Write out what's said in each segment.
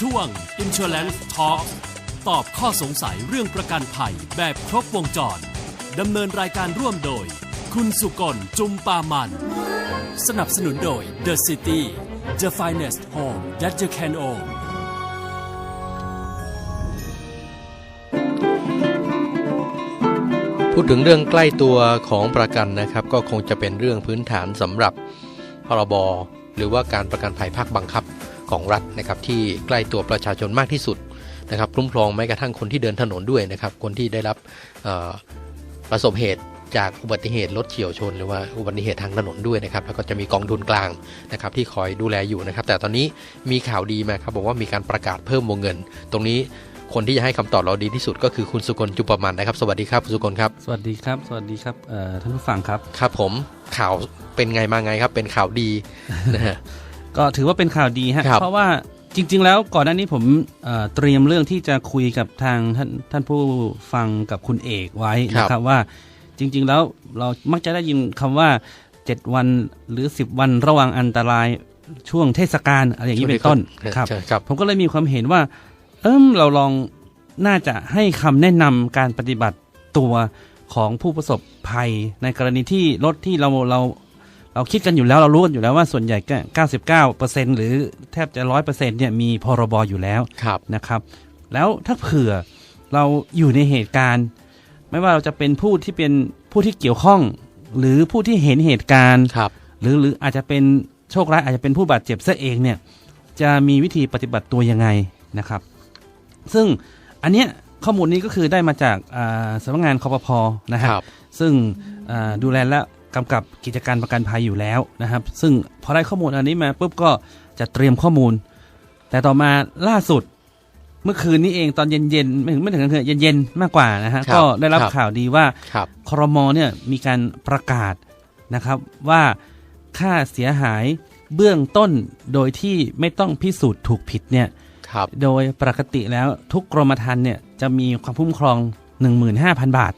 ช่วง Insurance Talk ตอบข้อสงสัยเรื่องประกันภัยแบบครบวงจรดำเนินรายการร่วมโดย คุณสุกลจุมปามัน สนับสนุนโดย The City The Finest Home That You Can Own พูดถึงเรื่องใกล้ตัวของประกันนะครับ ก็คงจะเป็นเรื่องพื้นฐานสำหรับพรบหรือว่าการประกันภัยภาคบังคับ ของรัฐนะครับที่ใกล้ตัวประชาชนมากที่สุดนะครับคุ้มครองแม้กระทั่งคนที่เดินถนนด้วยนะครับคนที่ได้รับเอ่อประสบเหตุจากอุบัติเหตุรถเฉียวชน หรือว่าอุบัติเหตุทางถนนด้วยนะครับแล้วก็จะมีกองทุนกลางนะครับที่คอยดูแลอยู่นะครับ แต่ตอนนี้มีข่าวดีมาครับบอกว่ามีการประกาศเพิ่มวงเงิน ตรงนี้คนที่จะให้คำตอบเราดีที่สุดก็คือคุณสุกลจุปมันนะครับ สวัสดีครับคุณสุกลครับสวัสดีครับ สวัสดีครับเอ่อท่านผู้ฟังครับครับผมข่าวเป็นไงมาไงครับ เป็นข่าวดีนะฮะ ก็ถือว่าเป็นข่าวดีฮะครับเพราะว่าจริง ๆ แล้วก่อนหน้านี้ผมเอ่อเตรียมเรื่องที่จะคุยกับทางท่านท่านผู้ฟังกับคุณเอกไว้นะครับว่าจริง ๆ แล้วเรามักจะได้ยินคำว่า 7 วันหรือ 10 วันระวังอันตรายช่วงเทศกาลอะไรอย่างนี้เป็นต้นครับใช่ครับผมก็เลยมีความเห็นว่า เอิมเราลองน่าจะให้คำแนะนำการปฏิบัติตัวของผู้ประสบภัยในกรณีที่รถที่เราเรา เราคิดกันอยู่แล้วเรารู้กันอยู่แล้วว่าส่วนใหญ่ก็99%หรือแทบจะ100%เนี่ยมีพรบอยู่แล้วครับนะครับ แล้วถ้าเผื่อเราอยู่ในเหตุการณ์ ไม่ว่าเราจะเป็นผู้ที่เป็นผู้ที่เกี่ยวข้อง หรือผู้ที่เห็นเหตุการณ์ครับหรือหรืออาจจะเป็นโชคร้ายอาจจะเป็นผู้บาดเจ็บซะเองเนี่ย จะมีวิธีปฏิบัติตัวยังไงนะครับ ซึ่งอันเนี้ยข้อมูลนี้ก็คือได้มาจากอ่าสำนักงานคอปพนะฮะครับ ซึ่งอ่าดูแลและ กำกับกิจการประกันภัยอยู่แล้วนะครับ ซึ่งพอได้ข้อมูลอันนี้มาปุ๊บก็จะเตรียมข้อมูล แต่ต่อมาล่าสุดเมื่อคืนนี้เองตอนเย็นๆไม่ถึงไม่ถึงกลางคืนเย็นๆมากกว่านะฮะครับก็ได้รับครับข่าวดีว่าครับครมเนี่ยมีการประกาศนะครับว่าค่าเสียหายเบื้องต้นโดยที่ไม่ต้องพิสูจน์ถูกผิดเนี่ยครับโดยปกติแล้วทุกกรมธรรม์เนี่ยจะมีความคุ้มครอง 15,000 บาท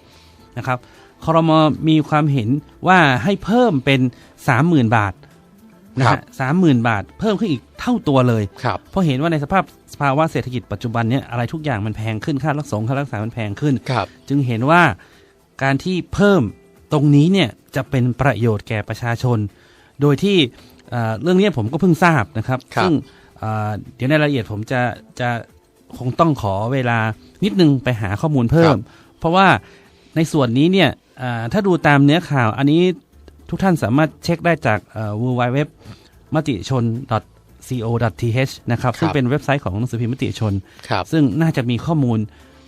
นะครับ ครมมีความเห็นว่าให้เพิ่มเป็น30,000บาทนะครัฮะบสามหมื่นบาท เพิ่มขึ้นอีกเท่าตัวเลยครับเพราะเห็นว่าในสภาพสภาวะเศรษฐกิจปัจจุบันเนี่ยอะไรทุกอย่างมันแพงขึ้นค่ารักษาค่ารักษามันแพงขึ้นครับจึงเห็นว่าการที่เพิ่มตรงนี้เนี่ยจะเป็นประโยชน์แก่ประชาชน โดยที่เอ่อเรื่องนี้ผมก็เพิ่งทราบนะครับครับซึ่งเอ่อเดี๋ยวในรายละเอียดผมจะจะคงต้องขอเวลานิดนึงไปหาข้อมูลเพิ่ม เพราะว่าในส่วนนี้เนี่ยอ่า ถ้าดูตามเนื้อข่าวอันนี้ทุกท่านสามารถเช็คได้จากเอ่อ www มติชน co.th นะครับซึ่งเป็นเว็บไซต์ของหนังสือพิมพ์มติชนครับซึ่งน่าจะมีข้อมูล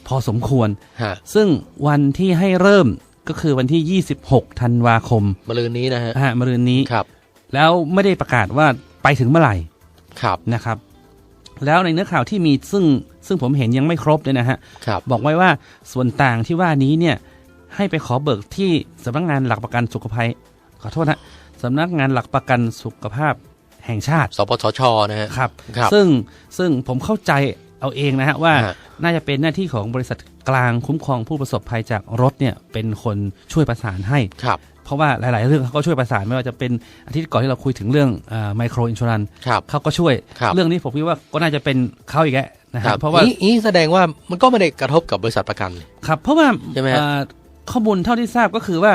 พอสมควรฮะซึ่งวันที่ให้เริ่มก็คือวันที่ 26 ธันวาคมมะรืนนี้นะฮะฮะมะรืนนี้ครับ แล้วไม่ได้ประกาศว่าไปถึงเมื่อไหร่ครับนะครับ แล้วในเนื้อข่าวที่มีซึ่งซึ่งผมเห็นยังไม่ครบเลยนะฮะครับบอกไว้ว่าส่วนต่างที่ว่านี้เนี่ย ให้ไปขอเบิกที่สำนักงานหลักประกันสุขภัย ขอโทษนะสำนักงานหลักประกันสุขภาพแห่งชาติ สปสชนะฮะครับครับซึ่งซึ่งผมเข้าใจเอาเองนะฮะว่าฮะน่าจะเป็นหน้าที่ของบริษัทกลางคุ้มครองผู้ประสบภัยจากรถเนี่ยเป็นคนช่วยประสานให้ครับเพราะว่าหลาย ๆ เรื่องเขาก็ช่วยประสานไม่ว่าจะเป็นอาทิตย์ก่อนที่เราคุยถึงเรื่องไมโครอินช r รันครับเขาก็ช่วยครับเรื่องนี้ผมคิดว่าก็น่าจะเป็นเขาอีกแล้วนะคครัรับบเพราะว่านี่นี่แสดงว่ามันก็ไม่ได้กระทบกับบริษัทประกันครับเพราะว่าใช่ไหมฮะเอ่อ ข้อมูลเท่าที่ทราบก็คือว่า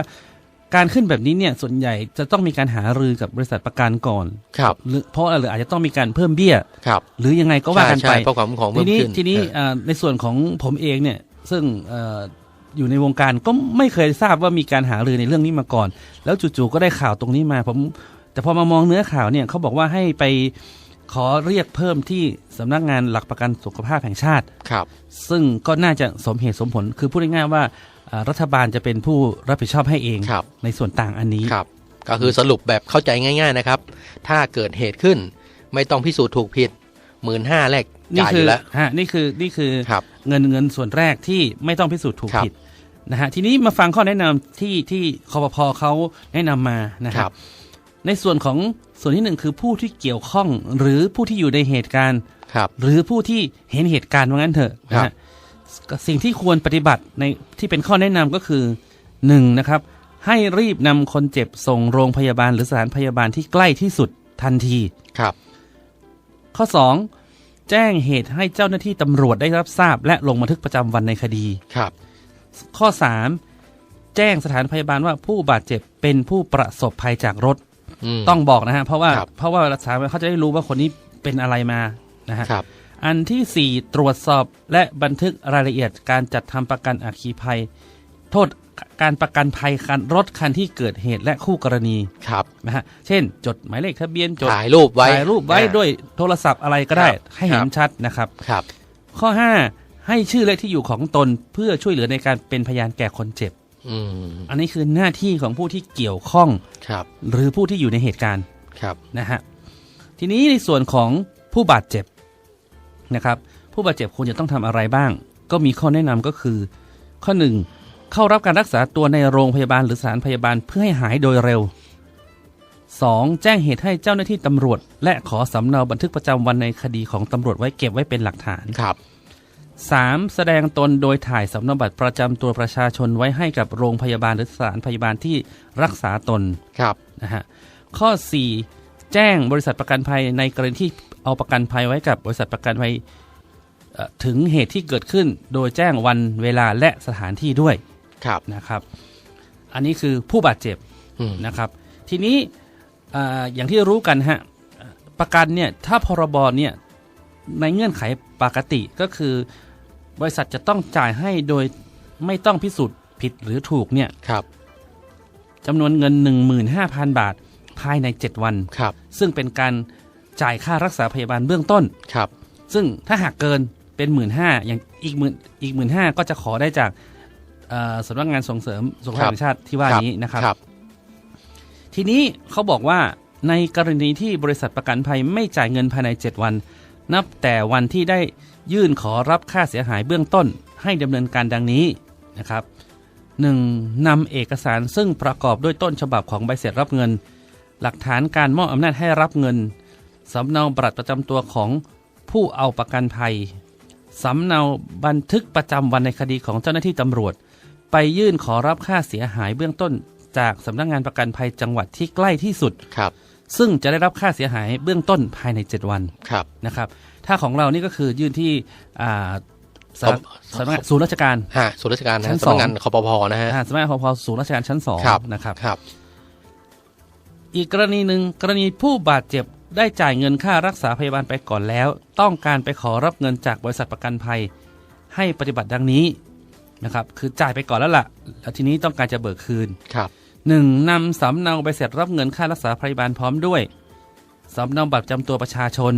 การขึ้นแบบนี้เนี่ยส่วนใหญ่จะต้องมีการหารือกับบริษัทประกันก่อน ครับหรือเพราะอะไรหรืออาจจะต้องมีการเพิ่มเบี้ย ครับ หรือยังไงก็ว่ากันใช่ไปใช่เพราะความคุ้มครองทีเพิ่มนี้ขึ้นทีนี้เออเอ่อในส่วนของผมเองเนี่ยซึ่งเอ่ออยู่ในวงการก็ไม่เคยทราบว่ามีการหารือในเรื่องนี้มาก่อน แล้วจู่ๆก็ได้ข่าวตรงนี้มาผม แต่พอมามองเนื้อข่าวเนี่ยเขาบอกว่าให้ไปขอเรียกเพิ่มที่สำนักงานหลักประกันสุขภาพแห่งชาติ ครับ ซึ่งก็น่าจะสมเหตุสมผล คือพูดง่ายๆว่าอ่า รัฐบาลจะเป็นผู้รับผิดชอบให้เองครับในส่วนต่างอันนี้ครับ ก็คือสรุปแบบเข้าใจง่าย ๆนะครับ ถ้าเกิดเหตุขึ้น ไม่ต้องพิสูจน์ถูกผิดหมื่นห้าแรกนี่จ่ายอคืยู่แล้วฮะนี่คือนี่คือครับเงินเงินส่วนแรกที่ไม่ต้องพิสูจน์ถูกครับผิดนะฮะทีนี้มาฟังข้อแนะนำที่ที่คอปพเขาแนะนำมานะคครัรับบในส่วนของส่วนที่หนึ่งคือผู้ที่เกี่ยวข้องหรือผู้ที่อยู่ในเหตุการณ์ครับหรือผู้ที่เห็นเหตุการณ์ว่างั้นเถอะนะครัฮะบก็ สิ่งที่ควรปฏิบัติในที่เป็นข้อแนะนำก็คือหนึ่งนะครับให้รีบนำคนเจ็บส่งโรงพยาบาลหรือสถานพยาบาลที่ใกล้ที่สุดทันทีครับ ข้อสองแจ้งเหตุให้เจ้าหน้าที่ตำรวจได้รับทราบ และลงบันทึกประจำวันในคดีครับ ข้อ 3 แจ้งสถานพยาบาลว่าผู้บาดเจ็บเป็นผู้ประสบภัยจากรถมต้องบอกนะฮะเพราะว่าครับเพราะว่าสถานพยาบาลเขาจะได้รู้ว่าคนนี้เป็นอะไรมานะฮะครับ อันที่ 4 ตรวจสอบและบันทึกรายละเอียดการจัดทำประกันอัคคีภัย โทษการประกันภัยคันรถคันที่เกิดเหตุและคู่กรณีครับนะฮะเช่น จดหมายเลขทะเบียนจดถ่ายรูปไว้ถ่ายรูปไว้อ่าด้วยโทรศัพท์อะไรก็ได้ครับให้เห็ครันบชัดนะครับครับ ข้อ 5 ให้ชื่อและที่อยู่ของตนเพื่อช่วยเหลือในการเป็นพยานแก่คนเจ็บอืมอันนี้คือหน้าที่ของผู้ที่เกี่ยวข้องครับ หรือผู้ที่อยู่ในเหตุการณ์ครับนะฮะทีนี้ในส่วนของผู้บาดเจ็บ นะครับ ผู้บาดเจ็บควรจะต้องทำอะไรบ้าง ก็มีข้อแนะนำก็คือ ข้อหนึ่งเข้ารับการรักษาตัวในโรงพยาบาลหรือสถานพยาบาลเพื่อให้หายโดยเร็ว 2. แจ้งเหตุให้เจ้าหน้าที่ตำรวจ และขอสำเนาบันทึกประจำวันในคดีของตำรวจไว้เก็บไว้เป็นหลักฐานครับ 3. แสดงตนโดยถ่ายสำเนาบัตรประจำตัวประชาชนไว้ให้กับโรงพยาบาลหรือสถานพยาบาลที่รักษาตนครับนะฮะข้อ 4 แจ้งบริษัทประกันภัยในกรณีที่ เอาประกันภัยไว้กับบริษัทประกันภัยเอ่อถึงเหตุที่เกิดขึ้นโดยแจ้งวันเวลาและสถานที่ด้วยครับนะครับ อันนี้คือผู้บาดเจ็บอืมนะครับ ทีนี้อ่าอย่างที่รู้กันฮะประกันเนี่ยถ้าพรบเนี่ยในเงื่อนไขปกติก็คือบริษัทจะต้องจ่ายให้โดยไม่ต้องพิสูจน์ผิดหรือถูกเนี่ยครับจำนวนเงิน 15,000 บาทภายใน 7 วันครับ ซึ่งเป็นการ จ่ายค่ารักษาพยาบาลเบื้องต้นครับ ซึ่งถ้าหากเกินเป็นหมื่นห้าอย่างอีกหมื่นอีกหมื่นห้าก็จะขอได้จากเอ่อสำนักงานส่งเสริมสุขภาพแห่งชาติที่ว่านี้นะครับครับทีนี้เขาบอกว่าในกรณีที่บริษัทประกันภัยไม่จ่ายเงินภายใน 7 วัน นับแต่วันที่ได้ยื่นขอรับค่าเสียหายเบื้องต้น ให้ดำเนินการดังนี้นะครับ 1. นำเอกสารซึ่งประกอบด้วยต้นฉบับของใบเสร็จรับเงิน หลักฐานการมอบอำนาจให้รับเงิน สำเนาบัตรประจำตัวของผู้เอาประกันภัย สำเนาบันทึกประจำวันในคดีของเจ้าหน้าที่ตำรวจ ไปยื่นขอรับค่าเสียหายเบื้องต้น จากสำนักงานประกันภัยจังหวัดที่ใกล้ที่สุดครับ ซึ่งจะได้รับค่าเสียหายเบื้องต้นภายใน 7 วันครับนะครับ ถ้าของเรานี่ก็คือยื่นที่อ่าสำนักครับสำนักงานศูนย์ราชการฮะส่วนราชการนะชั้ฮะนสองสำนักงานคอปพนะฮะอ่าสำนักงานพพศูนย์ราชการชั้นสองครับนะครับครับ อีกกรณีหนึ่งกรณีผู้บาดเจ็บ ได้จ่ายเงินค่ารักษาพยาบาลไปก่อนแล้ว ต้องการไปขอรับเงินจากบริษัทประกันภัย ให้ปฏิบัติดังนี้นะครับ คือจ่ายไปก่อนแล้วล่ะ แล้วทีนี้ต้องการจะเบิกคืนครับหนึ่งนำสำเนาใบเสร็จรับเงินค่ารักษาพยาบาลพร้อมด้วยสำเนาบัตรประจำตัวประชาชน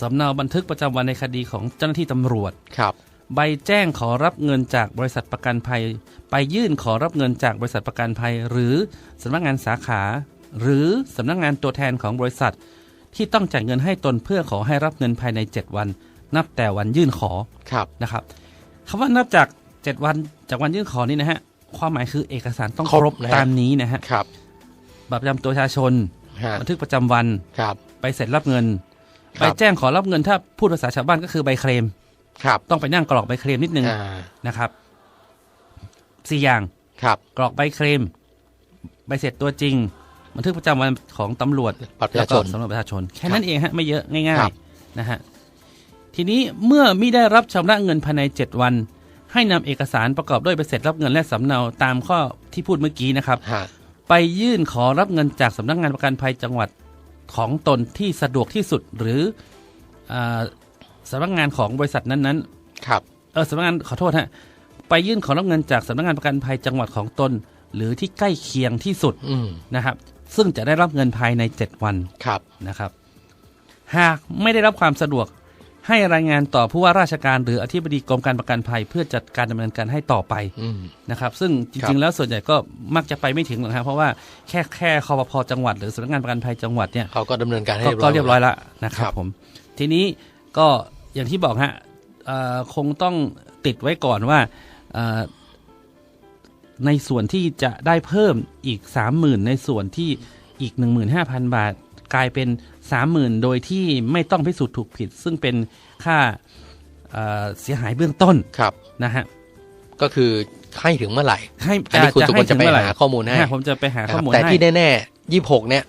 สำเนาบันทึกประจำวันในคดีของเจ้าหน้าที่ตำรวจครับ ใบแจ้งขอรับเงินจากบริษัทประกันภัย ไปยื่นขอรับเงินจากบริษัทประกันภัย หรือสำนักงานสาขา หรือสำนักงานตัวแทนของบริษัท ที่ต้องจ่ายเงินให้ตนเพื่อขอให้รับเงินภายใน 7 วัน นับแต่วันยื่นขอครับนะครับคำว่านับจาก 7 วันจากวันยื่นขอนี่นะฮะความหมายคือเอกสารต้องครบครบนะฮะตามนี้นะฮะครับบัตรประจำตัวประชาชนฮะบันทึกประจำวันครับใบเสร็จรับเงินคใบรับแจ้งขอรับเงินถ้าพูดภาษาชาวบ้านก็คือใบเคลมครับ ต้องไปนั่งกรอกใบเคลมนิดนึงอ่านะครับสี่อย่างครับ กรอกใบเคลมใบเสร็จตัวจริง บันทึกประจำวันของตำรวจบัตรประแล้ชาวชก็นสำหรับประชาชน แค่นั้นเองฮะไม่เยอะง่าครัยบๆนะฮะทีนี้เมื่อมิได้รับชำระเงินภายใน 7 วัน ให้นำเอกสารประกอบด้วยใบเสร็จรับเงินและสำเนาตามข้อที่พูดเมื่อกี้นะครับฮะไปยื่นขอรับเงินจากสำนักงานประกันภัยจังหวัดของตนที่สะดวกที่สุดหรืออาสำนักงานของบริษัทนั้นๆ ครับ เออสำนักงานขอโทษฮะ ไปยื่นขอรับเงินจากสำนักงานประกันภัยจังหวัดของตน หรือที่ใกล้เคียงที่สุดอืมนะครับ ซึ่งจะได้รับเงินภายใน 7 วันครับนะครับ หากไม่ได้รับความสะดวกให้รายงานต่อผู้ว่าราชการหรืออธิบดีกรมการประกันภัย เพื่อจัดการดำเนินการให้ต่อไปอืมนะครับ ซึ่งจครัริงบๆแล้วส่วนใหญ่ก็มักจะไปไม่ถึงหรอกครับเพราะว่าแค่แค่คอปพจังหวัด หรือสำนักงานประกันภัยจังหวัดเนี่ยเขาก็ดำเนินการให้ก็ก็เรียบร้อยแล้วนะครัครับบผมทีนี้ก็อย่างที่บอกฮะเอ่อคงต้องติดไว้ก่อนว่าเอ่อ ในส่วนที่จะได้เพิ่มอีก 30,000 ในส่วนที่อีก 15,000 บาท กลายเป็น 30,000 โดยที่ไม่ต้องพิสูจน์ถูกผิด ซึ่งเป็นค่าเอ่อเสียหายเบื้องต้นครับนะฮะก็คือให้ถึงเมื่อไหร่ให้อันนี้คุณสุกลจะไปถึงเมื่อร่หาข้อมูลให้ะผมจะไปหาข้อมูลแต่ให้ที่แน่ๆยี่หกเนี่ย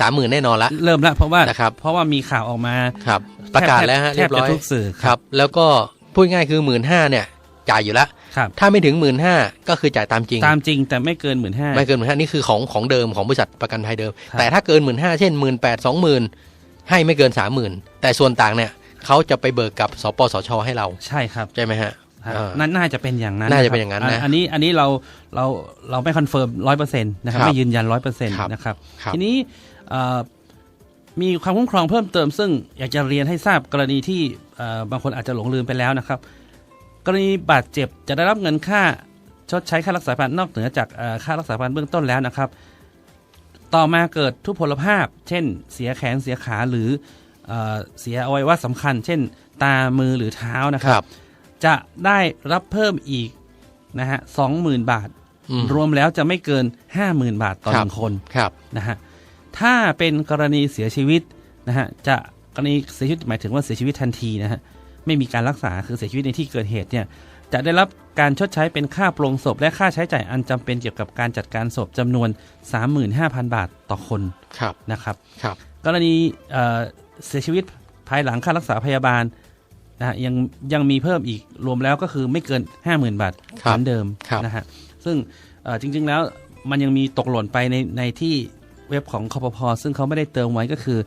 สามหมื่นแน่นอนละเริ่มแล้วเพราะว่านะครับเพราะว่ามีข่าวออกมาครับ ประกาศแล้วฮะแทเรียบบร้อยจะทุกสื่อครับ แล้วก็พูดง่ายคือหมื่นห้าเนี่ยจ่ายอยู่แล้วครับ ถ้าไม่ถึงหมื่นห้าก็คือจ่ายตามจริง ตามจริงแต่ไม่เกินหมื่นห้าไม่เกินหมื่นห้านี่คือของของเดิมของบริษัทประกันภัยเดิมครับแต่ถ้าเกินหมื่นห้าเช่นหมื่นแปดสองหมื่นให้ไม่เกินสามหมื่นแต่ส่วนต่างเนี่ยเขาจะไปเบิกกับสปสชให้เรา ใช่ครับใช่ไหมฮะฮะเออนั่นน่าจะเป็นอย่างนั้นน่าจะคเป็รับนอย่างนั้นนะอันนี้อันนี้เราเราเราไม่คอนเฟิร์มร้อยเปอร์เซ็นต์นะครับครับไม่ยืนยันร้อยเปอร์เซ็นต์ครับนะครับครับทีนี้เอ่อมีความคุ้มครองเพิ่มเติม ซึ่งอยากจะเรียนให้ทราบกรณีที่เอ่อบางคนอาจจะหลงลืมไปแล้วนะครับ กรณีบาดเจ็บจะได้รับเงินค่าชดใช้ค่ารักษาพยาบาลนอกเหนือจากเอ่อค่ารักษาพยาบาลเบื้องต้นแล้วนะครับ ต่อมาเกิดทุพพลภาพ เช่น เสียแขนเสียขาหรือเอ่อเสียอวัยวะสำคัญ เช่น ตามือหรือเท้านะคครัรับบจะได้รับเพิ่มอีกนะฮะสองหมื่นบาทอืมรวมแล้วจะไม่เกินห้าหมื่นบาทต่อคหรับนึ่งคนครับนะฮะถ้าเป็นกรณีเสียชีวิตนะฮะจะกรณีเสียชีวิตหมายถึงว่าเสียชีวิตทันทีนะฮะ ไม่มีการรักษาคือเสียชีวิตในที่เกิดเหตุเนี่ยจะได้รับการชดใช้เป็นค่าปลงศพ และค่าใช้จ่ายอันจำเป็นเกี่ยวกับการจัดการศพจำนวน 35,000 บาทต่อคนครับนะครับครับกรณีเอ่อเสียชีวิตภายหลังค่ารักษาพยาบาลนะฮะยังยังมีเพิ่มอีกรวมแล้วก็คือไม่เกิน 50,000 บาทครัเหบมือนเดิมครับนะฮะซึ่งเอ่อจริง ๆ แล้วมันยังมีตกหล่นไปในในที่เว็บของคอปพซึ่งเขาไม่ได้เติมไว้ก็คือ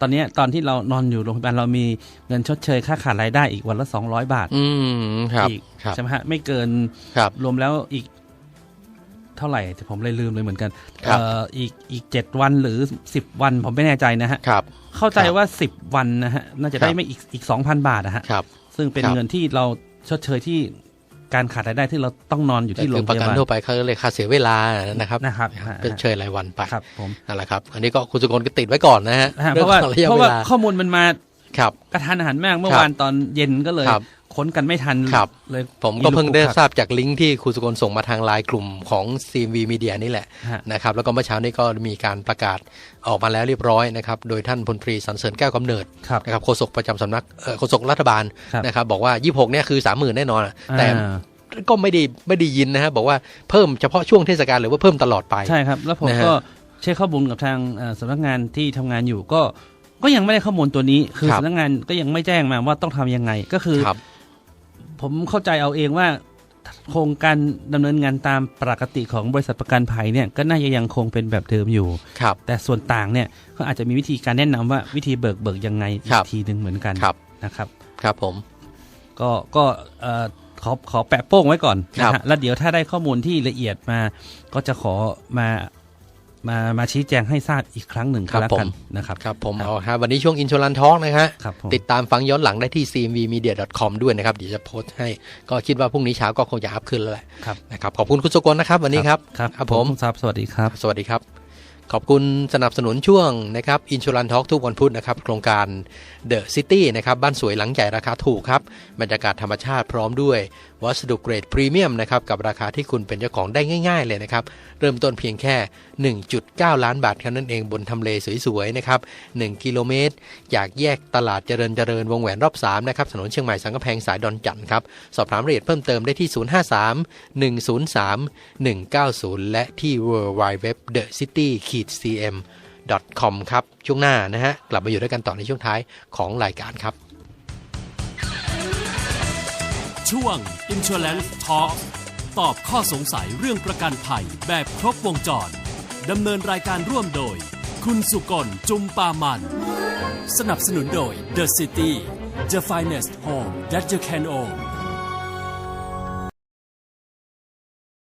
ตอนเนี้ยตอนที่เรานอนอยู่โรงพยาบาลเรามีเงินชดเชยค่าขาดรายได้อีกวันละ200บาท อืมครับอีกครับใช่ไหมฮะไม่เกินครับรวมแล้วอีกเท่าไหร่แต่ผมเลยลืมเลยเหมือนกันครับเอ่ออีกอีกเจ็ดวันหรือสิบวันผมไม่แน่ใจนะฮะครับ เข้าใจครับว่าสิบวันนะฮะน่าจะได้ครับไม่อีกอีกสองพันบาทนะฮะครับ ซึ่งเป็นครับเงินที่เราชดเชยที่ การขาดรายได้ที่เราต้องนอนอยู่แต่ที่โรคืงอพประยากันบาลทั่วไปเขาเลยค่าเสียเวลานะครับนะครับฮะเป็นเชยรายวันไปครับผมนั่นแหละครับ อันนี้ก็คุณสุกลก็ติดไว้ก่อนนะฮะนะฮะเพเรื่องราะว่าของระยะเพราะเวว่าลาข้อมูลมันมาครับกระทันหันมากเมื่อครับวานตอนเย็นก็เลย ครับค้นกันไม่ทันครับเลยผมก็เพิ่งได้อีลูกทราบจากลิงก์ที่คุณสุกลส่งมาทางไลน์กลุ่มของ CMV Media นี่แหละฮะนะครับแล้วก็เมื่อเช้านี้ก็มีการประกาศออกมาแล้วเรียบร้อยนะครับโดยท่านพลตรีสันเสริญแก้วกำเนิดครับนะครับโฆษกประจำสำนักเอ่อโฆษกรัฐบาลครับนะครับบอกว่า 26เนี่ยคือ30,000แน่นอนอะแต่อ่าก็ไม่ได้ไม่ได้ยินนะฮะบอกว่าเพิ่มเฉพาะช่วงเทศกาลหรือว่าเพิ่มตลอดไปใช่ครับแล้วผมนะฮะก็เช็คข้อมูลกับทางเอ่อสำนักงานที่ทำงานอยู่ก็ก็ยังไม่ได้ข้อมูลตัวนี้ คือครับสำนักงานก็ยังไม่แจ้งมาว่าต้องทำยังไงก็คือครับ ผมเข้าใจเอาเองว่าโครงการดำเนินงานตามปกติของบริษัทประกันภัยเนี่ยก็น่าจะยังคงเป็นแบบเดิมอยู่ครับแต่ส่วนต่างเนี่ยก็อาจจะมีวิธีการแนะนำว่าวิธีเบิกเบิกยังไงอีครักบทีหนึ่งเหมือนกันครับนะครับ ครับผม ก็ก็เอ่อขอขอแปะโป้งไว้ก่อนครันะบฮะแล้วเดี๋ยวถ้าได้ข้อมูลที่ละเอียดมา ก็จะขอมา มามาชี้แจงให้ทราบอีกครั้งหนึ่งก็แล้วกันนะครับครับผมครับเอาครับวันนี้ช่วงอินช r ลันท a l k นะฮะครับผมติดตามฟังย้อนหลังได้ที่ cmvmedia.com ด้วยนะครับเดี๋ยวจะโพสต์ให้ก็คิดว่าพรุ่งนี้เช้าก็คงจะอัพขึ้นแล้วแหละครับนะครับขอบคุณคุณสุกลนะครับวันนี้ครับครับครับผมครับสวัสดีครับ สวัสดีครับ ขอบคุณสนับสนุนช่วงนะครับอินช r ลันท a l k ทุกวันพุธนะครับ โครงการ The City นะครับบ้านสวยหลังใหญ่ราคาถูกครับบรรยากาศธรรมชาติพร้อมด้วยวัสดุเกรดพรีเมียมนะครับกับราคาที่คุณเป็นเจ้าของได้ง่าย ๆ เลยนะครับ เริ่มต้นเพียงแค่ 1.9 ล้านบาทเท่านั้นเองบนทำเลสวยๆนะครับ1กิโลเมตรจากแยกตลาดเจริญเจริญวงแหวนรอบ3นะครับถนนเชียงใหม่สังกะแพงสายดอนจันทร์ครับสอบถามรายละเอียดเพิ่มเติมได้ที่ 053 103 190 และที่ w w w the city cm com ครับช่วงหน้านะฮะกลับมาอยู่ด้วยกันต่อในช่วงท้ายของรายการครับ ช่วง Insurance Talk ตอบข้อสงสัยเรื่องประกันภัยแบบครบวงจรดำเนินรายการร่วมโดย คุณสุกลจุมปามัน สนับสนุนโดย The City The Finest Home That You Can Own